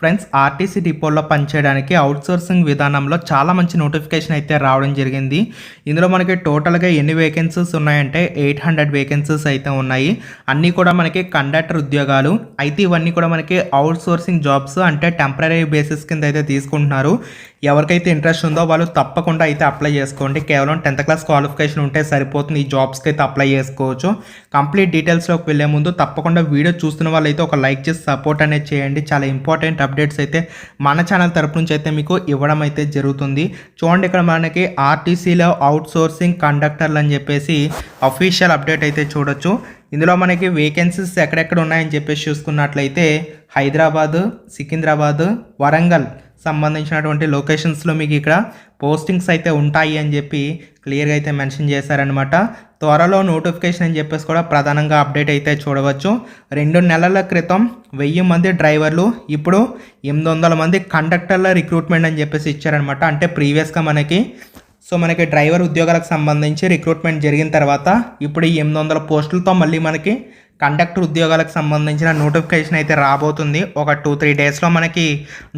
friends RTC డిపోలో పనిచేయడానికి outsourcing విధానంలో చాలా మంచి నోటిఫికేషన్ అయితే రావడం జరిగింది. ఇందులో మనకి టోటల్గా ఎన్ని వేకెన్సీస్ ఉన్నాయంటే ఎయిట్ హండ్రెడ్ వేకెన్సీస్ అయితే ఉన్నాయి. అన్నీ కూడా మనకి కండక్టర్ ఉద్యోగాలు. అయితే ఇవన్నీ కూడా మనకి అవుట్సోర్సింగ్ జాబ్స్ అంటే టెంపరీ బేసిస్ కింద అయితే తీసుకుంటున్నారు. ఎవరికైతే ఇంట్రెస్ట్ ఉందో వాళ్ళు తప్పకుండా అయితే అప్లై చేసుకోండి. కేవలం టెన్త్ క్లాస్ క్వాలిఫికేషన్ ఉంటే సరిపోతుంది. ఈ జాబ్స్కి అయితే అప్లై చేసుకోవచ్చు. కంప్లీట్ డీటెయిల్స్లోకి వెళ్ళే ముందు తప్పకుండా వీడియో చూస్తున్న వాళ్ళైతే ఒక లైక్ చేసి సపోర్ట్ అనేది చేయండి. చాలా ఇంపార్టెంట్ అప్డేట్స్ అయితే మన ఛానల్ తరపు నుంచి అయితే మీకు ఇవ్వడం అయితే జరుగుతుంది. చూడండి ఇక్కడ మనకి ఆర్టీసీలో అవుట్ సోర్సింగ్ కండక్టర్లు అని చెప్పేసి అఫీషియల్ అప్డేట్ అయితే చూడొచ్చు. ఇందులో మనకి వేకెన్సీస్ ఎక్కడెక్కడ ఉన్నాయని చెప్పేసి చూసుకున్నట్లయితే హైదరాబాద్ సికింద్రాబాద్ వరంగల్ సంబంధించినటువంటి లొకేషన్స్లో మీకు ఇక్కడ పోస్టింగ్స్ అయితే ఉంటాయి అని చెప్పి క్లియర్గా అయితే మెన్షన్ చేశారనమాట త్వరలో నోటిఫికేషన్ అని చెప్పేసి కూడా ప్రధానంగా అప్డేట్ అయితే చూడవచ్చు. రెండు నెలల క్రితం వెయ్యి మంది డ్రైవర్లు ఇప్పుడు ఎనిమిది వందల మంది కండక్టర్ల రిక్రూట్మెంట్ అని చెప్పేసి ఇచ్చారనమాట అంటే ప్రీవియస్గా మనకి. సో మనకి డ్రైవర్ ఉద్యోగాలకు సంబంధించి రిక్రూట్మెంట్ జరిగిన తర్వాత ఇప్పుడు ఈ ఎనిమిది వందల పోస్టులతో మళ్ళీ మనకి కండక్టర్ ఉద్యోగాలకు సంబంధించిన నోటిఫికేషన్ అయితే రాబోతుంది. ఒక టూ త్రీ డేస్లో మనకి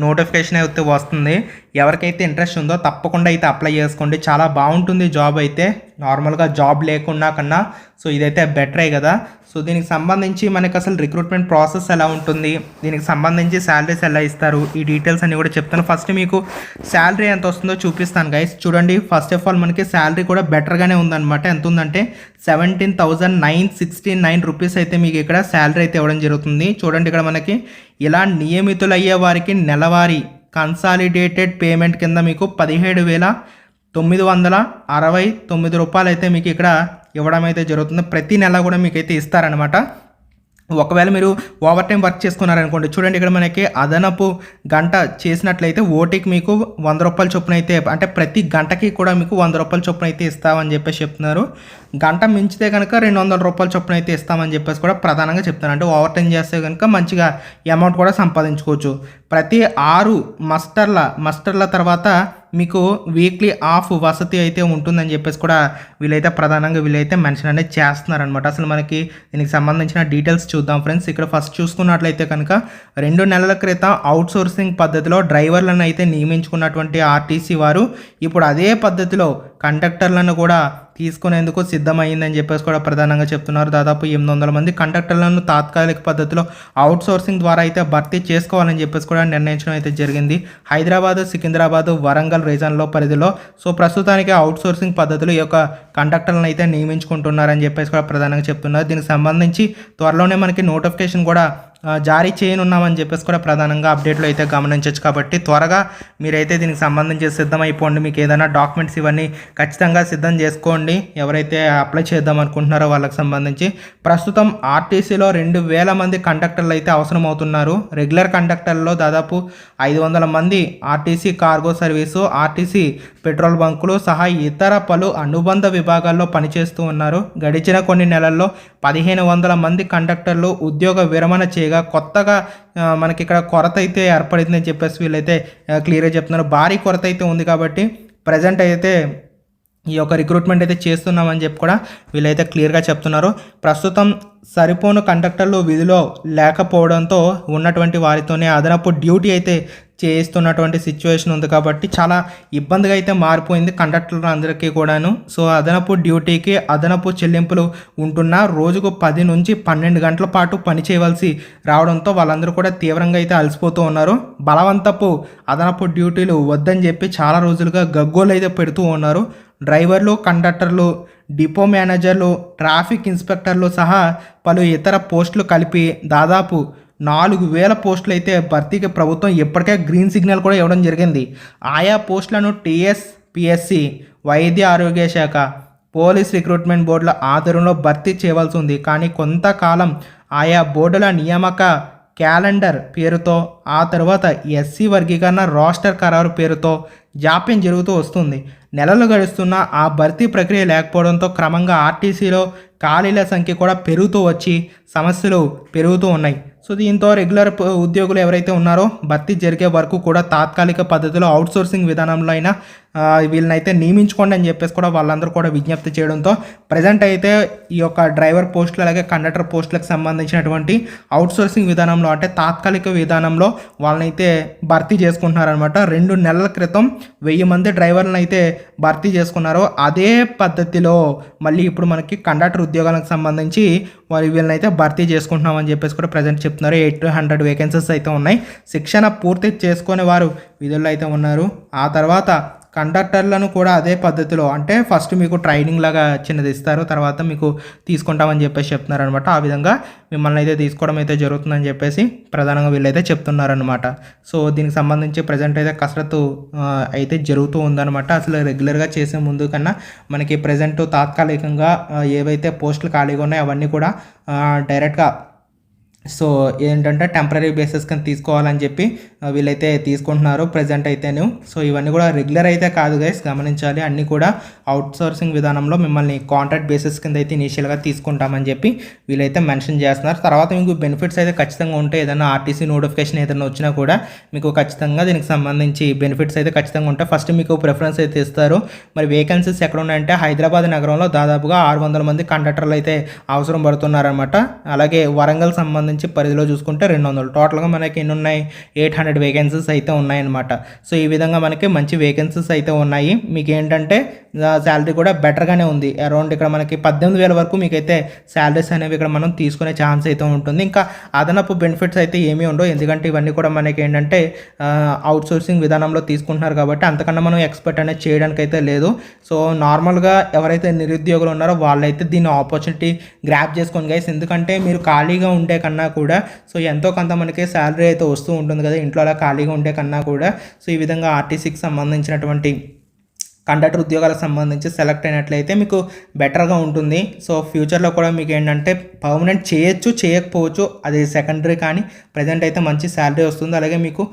నోటిఫికేషన్ అయితే వస్తుంది. ఎవరికైతే ఇంట్రెస్ట్ ఉందో తప్పకుండా అయితే అప్లై చేసుకోండి. చాలా బాగుంటుంది జాబ్ అయితే. నార్మల్గా జాబ్ లేకుండా కన్నా సో ఇదైతే బెటరే కదా. సో దీనికి సంబంధించి మనకి అసలు రిక్రూట్మెంట్ ప్రాసెస్ ఎలా ఉంటుంది? దీనికి సంబంధించి శాలరీస్ ఎలా ఇస్తారు? ఈ డీటెయిల్స్ అన్ని కూడా చెప్తాను. ఫస్ట్ మీకు శాలరీ ఎంత వస్తుందో చూపిస్తాను గైస్ చూడండి. ఫస్ట్ ఆఫ్ ఆల్ మనకి శాలరీ కూడా బెటర్గానే ఉందన్నమాట. ఎంత ఉందంటే seventeen thousand nine sixty nine rupees అయితే అయితే మీకు ఇక్కడ శాలరీ అయితే ఇవ్వడం జరుగుతుంది. చూడండి ఇక్కడ మనకి ఇలా నియమితులయ్యే వారికి నెలవారీ కన్సాలిడేటెడ్ పేమెంట్ కింద మీకు పదిహేడు వేల తొమ్మిది వందల అరవై తొమ్మిది రూపాయలు అయితే మీకు ఇక్కడ ఇవ్వడం అయితే జరుగుతుంది. ప్రతి నెల కూడా మీకు అయితే ఇస్తారనమాట ఒకవేళ మీరు ఓవర్ టైం వర్క్ చేసుకున్నారనుకోండి చూడండి ఇక్కడ మనకి అదనపు గంట చేసినట్లయితే ఓటీకి మీకు వంద రూపాయల చొప్పున అయితే అంటే ప్రతి గంటకి కూడా మీకు వంద రూపాయల చొప్పున అయితే ఇస్తామని చెప్పేసి చెప్తున్నారు. గంట మించితే కనుక రెండు వందల రూపాయల చొప్పున అయితే ఇస్తామని చెప్పేసి కూడా ప్రధానంగా చెప్తున్నారు. అంటే ఓవర్ టైం చేస్తే కనుక మంచిగా అమౌంట్ కూడా సంపాదించుకోవచ్చు. ప్రతి ఆరు మస్టర్ల మస్టర్ల తర్వాత మీకు వీక్లీ ఆఫ్ వసతి అయితే ఉంటుందని చెప్పేసి కూడా వీళ్ళైతే ప్రధానంగా వీళ్ళైతే మెన్షన్ అనేది చేస్తున్నారనమాట అసలు మనకి దీనికి సంబంధించిన డీటెయిల్స్ చూద్దాం ఫ్రెండ్స్ ఇక్కడ ఫస్ట్ చూసుకున్నట్లయితే కనుక రెండు నెలల క్రితం అవుట్సోర్సింగ్ పద్ధతిలో డ్రైవర్లను అయితే నియమించుకున్నటువంటి ఆర్టీసీ వారు ఇప్పుడు అదే పద్ధతిలో కండక్టర్లను కూడా తీసుకునేందుకు సిద్ధమైందని చెప్పేసి కూడా ప్రధానంగా చెప్తున్నారు. దాదాపు ఎనిమిది వందల మంది కండక్టర్లను తాత్కాలిక పద్ధతిలో అవుట్ సోర్సింగ్ ద్వారా అయితే భర్తీ చేసుకోవాలని చెప్పేసి కూడా నిర్ణయించడం అయితే జరిగింది. హైదరాబాద్ సికింద్రాబాద్ వరంగల్ రీజన్లో పరిధిలో సో ప్రస్తుతానికి అవుట్ సోర్సింగ్ పద్ధతిలో ఈ యొక్క కండక్టర్లను అయితే నియమించుకుంటున్నారని చెప్పేసి కూడా ప్రధానంగా చెప్తున్నారు. దీనికి సంబంధించి త్వరలోనే మనకి నోటిఫికేషన్ కూడా జారీ చేయనున్నామని చెప్పేసి కూడా ప్రధానంగా అప్డేట్లో అయితే గమనించవచ్చు కాబట్టి త్వరగా మీరైతే దీనికి సంబంధించి సిద్ధమైపోండి. మీకు ఏదైనా డాక్యుమెంట్స్ ఇవన్నీ ఖచ్చితంగా సిద్ధం చేసుకోండి. ఎవరైతే అప్లై చేద్దాం అనుకుంటున్నారో వాళ్ళకి సంబంధించి. ప్రస్తుతం ఆర్టీసీలో రెండు వేల మంది కండక్టర్లు అయితే అవసరం అవుతున్నారు రెగ్యులర్ కండక్టర్లో దాదాపు ఐదు వందల మంది RTC cargo service RTC petrol బంకులు సహా ఇతర పలు అనుబంధ విభాగాల్లో పనిచేస్తూ ఉన్నారు. గడిచిన కొన్ని నెలల్లో పదిహేను వందల మంది కండక్టర్లు ఉద్యోగ విరమణ చేయగా కొత్తగా మనకి ఇక్కడ కొరత అయితే ఏర్పడిందని చెప్పేసి వీళ్ళైతే క్లియర్గా చెప్తున్నారు. భారీ కొరత అయితే ఉంది కాబట్టి ప్రజెంట్ అయితే ఈ యొక్క రిక్రూట్మెంట్ అయితే చేస్తున్నామని చెప్పి కూడా వీళ్ళైతే క్లియర్గా చెప్తున్నారు. ప్రస్తుతం సరిపోను కండక్టర్లు విధిలో లేకపోవడంతో ఉన్నటువంటి వారితోనే అదనపు డ్యూటీ అయితే చేయిస్తున్నటువంటి సిచ్యువేషన్ ఉంది కాబట్టి చాలా ఇబ్బందిగా అయితే మారిపోయింది కండక్టర్లు అందరికీ కూడాను. సో అదనపు డ్యూటీకి అదనపు చెల్లింపులు ఉంటున్న రోజుకు పది నుంచి పన్నెండు గంటల పాటు పని చేయవలసి రావడంతో వాళ్ళందరూ కూడా తీవ్రంగా అయితే అలసిపోతూ ఉన్నారు. బలవంతపు అదనపు డ్యూటీలు వద్దని చెప్పి చాలా రోజులుగా గగ్గోలు అయితే పెడుతూ ఉన్నారు. డ్రైవర్లు కండక్టర్లు డిపో మేనేజర్లు ట్రాఫిక్ ఇన్స్పెక్టర్లు సహా పలు ఇతర పోస్టులు కలిపి దాదాపు నాలుగు వేల పోస్టులు అయితే భర్తీకి ప్రభుత్వం ఇప్పటికే గ్రీన్ సిగ్నల్ కూడా ఇవ్వడం జరిగింది. ఆయా పోస్టులను టీఎస్ పిఎస్సి వైద్య ఆరోగ్య శాఖ పోలీస్ రిక్రూట్మెంట్ బోర్డుల ఆధ్వర్యంలో భర్తీ చేయవలసి ఉంది. కానీ కొంతకాలం ఆయా బోర్డుల నియామక క్యాలెండర్ పేరుతో ఆ తర్వాత ఎస్సీ వర్గీకరణ రోస్టర్ ఖరారు పేరుతో జాప్యం జరుగుతూ వస్తుంది. నెలలు గడుస్తున్న ఆ భర్తీ ప్రక్రియ లేకపోవడంతో క్రమంగా ఆర్టీసీలో ఖాళీల సంఖ్య కూడా పెరుగుతూ వచ్చి సమస్యలు పెరుగుతూ ఉన్నాయి. సో దీంతో రెగ్యులర్ ఉద్యోగులు ఎవరైతే ఉన్నారో భర్తీ జరిగే వరకు కూడా తాత్కాలిక పద్ధతిలో అవుట్సోర్సింగ్ విధానంలో అయినా వీళ్ళనైతే నియమించుకోండి అని చెప్పేసి కూడా వాళ్ళందరూ కూడా విజ్ఞప్తి చేయడంతో ప్రజెంట్ అయితే ఈ యొక్క డ్రైవర్ పోస్టులు అలాగే కండక్టర్ పోస్టులకు సంబంధించినటువంటి అవుట్సోర్సింగ్ విధానంలో అంటే తాత్కాలిక విధానంలో వాళ్ళనైతే భర్తీ చేసుకుంటున్నారనమాట రెండు నెలల క్రితం వెయ్యి మంది డ్రైవర్లను అయితే భర్తీ చేసుకున్నారో. అదే పద్ధతిలో మళ్ళీ ఇప్పుడు మనకి కండక్టర్ ఉద్యోగాలకు సంబంధించి వారి వీళ్ళనైతే భర్తీ చేసుకుంటున్నామని చెప్పేసి కూడా ప్రజెంట్ చెప్తున్నారు. ఎయిట్ హండ్రెడ్ వేకెన్సీస్ అయితే ఉన్నాయి. శిక్షణ పూర్తి చేసుకునే వారు విధుల్లో అయితే ఉన్నారు. ఆ తర్వాత కండక్టర్లను కూడా అదే పద్ధతిలో అంటే ఫస్ట్ మీకు ట్రైనింగ్ లాగా చిన్నది ఇస్తారు తర్వాత మీకు తీసుకుంటామని చెప్పేసి చెప్తున్నారు అనమాట ఆ విధంగా మిమ్మల్ని అయితే తీసుకోవడం అయితే జరుగుతుందని చెప్పేసి ప్రధానంగా వీళ్ళైతే చెప్తున్నారనమాట. సో దీనికి సంబంధించి ప్రజెంట్ అయితే కసరత్తు అయితే జరుగుతూ ఉందన్నమాట అసలు రెగ్యులర్గా చేసే ముందు కన్నా మనకి ప్రజెంట్ తాత్కాలికంగా ఏవైతే పోస్టులు ఖాళీగా ఉన్నాయో అవన్నీ కూడా డైరెక్ట్గా సో ఏంటంటే టెంపరీ బేసిస్ కింద తీసుకోవాలని చెప్పి వీళ్ళైతే తీసుకుంటున్నారు ప్రజెంట్ అయితేను. సో ఇవన్నీ కూడా రెగ్యులర్ అయితే కాదు గైస్ గమనించాలి. అన్నీ కూడా అవుట్ సోర్సింగ్ విధానంలో మిమ్మల్ని కాంట్రాక్ట్ బేసిస్ కింద అయితే ఇనీషియల్గా తీసుకుంటామని చెప్పి వీళ్ళైతే మెన్షన్ చేస్తున్నారు. తర్వాత మీకు బెనిఫిట్స్ అయితే ఖచ్చితంగా ఉంటాయి. ఏదైనా ఆర్టీసీ నోటిఫికేషన్ ఏదైనా వచ్చినా కూడా మీకు ఖచ్చితంగా దీనికి సంబంధించి బెనిఫిట్స్ అయితే ఖచ్చితంగా ఉంటాయి. ఫస్ట్ మీకు ప్రిఫరెన్స్ అయితే ఇస్తారు. మరి వేకెన్సీస్ ఎక్కడ ఉన్నాయంటే హైదరాబాద్ నగరంలో దాదాపుగా ఆరు వందల మంది కండక్టర్లు అయితే అవసరం పడుతున్నారనమాట అలాగే వరంగల్ సంబంధించి పరిధిలో చూసుకుంటే రెండు వందలు. టోటల్గా మనకి ఎన్ని ఉన్నాయి? ఎయిట్ హండ్రెడ్ వేకెన్సీస్ అయితే ఉన్నాయన్నమాట. సో ఈ విధంగా మనకి మంచి వేకెన్సీస్ అయితే ఉన్నాయి. మీకు ఏంటంటే శాలరీ కూడా బెటర్గానే ఉంది. అరౌండ్ ఇక్కడ మనకి పద్దెనిమిది వేల వరకు మీకైతే శాలరీస్ అనేవి ఇక్కడ మనం తీసుకునే ఛాన్స్ అయితే ఉంటుంది. ఇంకా అదనపు బెనిఫిట్స్ అయితే ఏమీ ఉండవు. ఎందుకంటే ఇవన్నీ కూడా మనకి ఏంటంటే అవుట్ సోర్సింగ్ విధానంలో తీసుకుంటున్నారు కాబట్టి అంతకన్నా మనం ఎక్స్పెక్ట్ అనేది చేయడానికి అయితే లేదు సో నార్మల్గా ఎవరైతే నిరుద్యోగులు ఉన్నారో వాళ్ళైతే దీన్ని ఆపర్చునిటీ గ్రాప్ చేసుకోండి గైస్ ఎందుకంటే మీరు ఖాళీగా ఉండే కన్నా కూడా. సో ఎంతో కొంత మనకి శాలరీ అయితే వస్తూ ఉంటుంది కదా ఇంట్లో అలా ఖాళీగా ఉండే కన్నా కూడా. సో ఈ విధంగా ఆర్టీసీకి సంబంధించినటువంటి కండక్టర్ ఉద్యోగాలకు సంబంధించి సెలెక్ట్ అయినట్లయితే మీకు బెటర్గా ఉంటుంది. సో ఫ్యూచర్లో కూడా మీకు ఏంటంటే పర్మనెంట్ చేయొచ్చు చేయకపోవచ్చు అది సెకండరీ కానీ ప్రజెంట్ అయితే మంచి శాలరీ వస్తుంది. అలాగే మీకు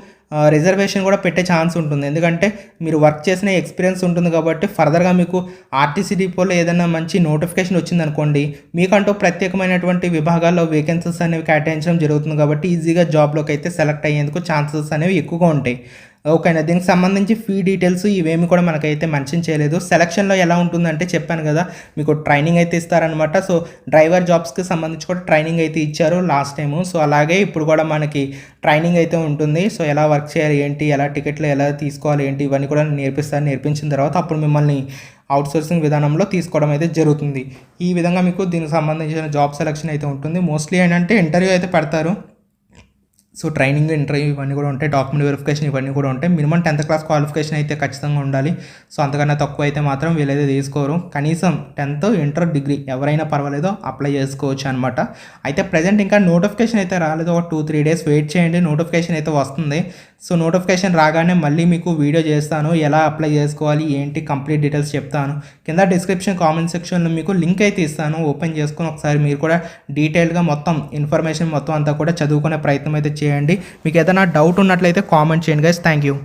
రిజర్వేషన్ కూడా పెట్టే ఛాన్స్ ఉంటుంది. ఎందుకంటే మీరు వర్క్ చేసిన ఎక్స్పీరియన్స్ ఉంటుంది కాబట్టి ఫర్దర్గా మీకు ఆర్టీసీ డిపోలో ఏదైనా మంచి నోటిఫికేషన్ వచ్చిందనుకోండి మీకంటూ ప్రత్యేకమైనటువంటి విభాగాల్లో వేకెన్సీస్ అనేవి కేటాయించడం జరుగుతుంది కాబట్టి ఈజీగా జాబ్లోకి అయితే సెలెక్ట్ అయ్యేందుకు ఛాన్సెస్ అనేవి ఎక్కువగా ఉంటాయి. ఓకేనా దీనికి సంబంధించి ఫీ డీటెయిల్స్ ఇవేమి కూడా మనకైతే మెన్షన్ చేయలేదు. సెలక్షన్లో ఎలా ఉంటుందంటే చెప్పాను కదా మీకు ట్రైనింగ్ అయితే ఇస్తారనమాట సో డ్రైవర్ జాబ్స్కి సంబంధించి కూడా ట్రైనింగ్ అయితే ఇచ్చారు లాస్ట్ టైము సో అలాగే ఇప్పుడు కూడా మనకి ట్రైనింగ్ అయితే ఉంటుంది. సో ఎలా వర్క్ చేయాలి ఏంటి ఎలా టికెట్లు ఎలా తీసుకోవాలి ఏంటి ఇవన్నీ కూడా నేర్పిస్తారు. నేర్పించిన తర్వాత అప్పుడు మిమ్మల్ని అవుట్సోర్సింగ్ విధానంలో తీసుకోవడం అయితే జరుగుతుంది. ఈ విధంగా మీకు దీనికి సంబంధించిన జాబ్ సెలక్షన్ అయితే ఉంటుంది. మోస్ట్లీ ఏంటంటే ఇంటర్వ్యూ అయితే పెడతారు. సో ట్రైనింగ్ ఇంటర్వ్యూ ఇవన్నీ కూడా ఉంటాయి. డాక్యుమెంట్ వెరిఫికేషన్ ఇవన్నీ కూడా ఉంటాయి. మినిమం టెన్త్ క్లాస్ క్వాలిఫికేషన్ అయితే ఖచ్చితంగా ఉండాలి. సో అంతకన్నా తక్కువ అయితే మాత్రం వీళ్ళైతే తీసుకోరు. కనీసం టెన్త్ ఇంటర్ డిగ్రీ ఎవరైనా పర్వాలేదో అప్లై చేసుకోవచ్చు అనమాట అయితే ప్రజెంట్ ఇంకా నోటిఫికేషన్ అయితే రాలేదు. ఒక టూ త్రీ డేస్ వెయిట్ చేయండి. నోటిఫికేషన్ అయితే వస్తుంది. సో నోటిఫికేషన్ రాగానే మళ్ళీ మీకు వీడియో చేస్తాను. ఎలా అప్లై చేసుకోవాలి? ఏంటి? కంప్లీట్ డీటెయిల్స్ చెప్తాను. కింద డిస్క్రిప్షన్ కామెంట్ సెక్షన్లో మీకు లింక్ అయితే ఇస్తాను. ఓపెన్ చేసుకుని ఒకసారి మీరు కూడా డీటెయిల్గా మొత్తం ఇన్ఫర్మేషన్ మొత్తం అంతా కూడా చదువుకునే ప్రయత్నం అయితే చేయండి. మీకు ఏదైనా డౌట్ ఉన్నట్లయితే కామెంట్ చేయండి గైస్ థ్యాంక్ యూ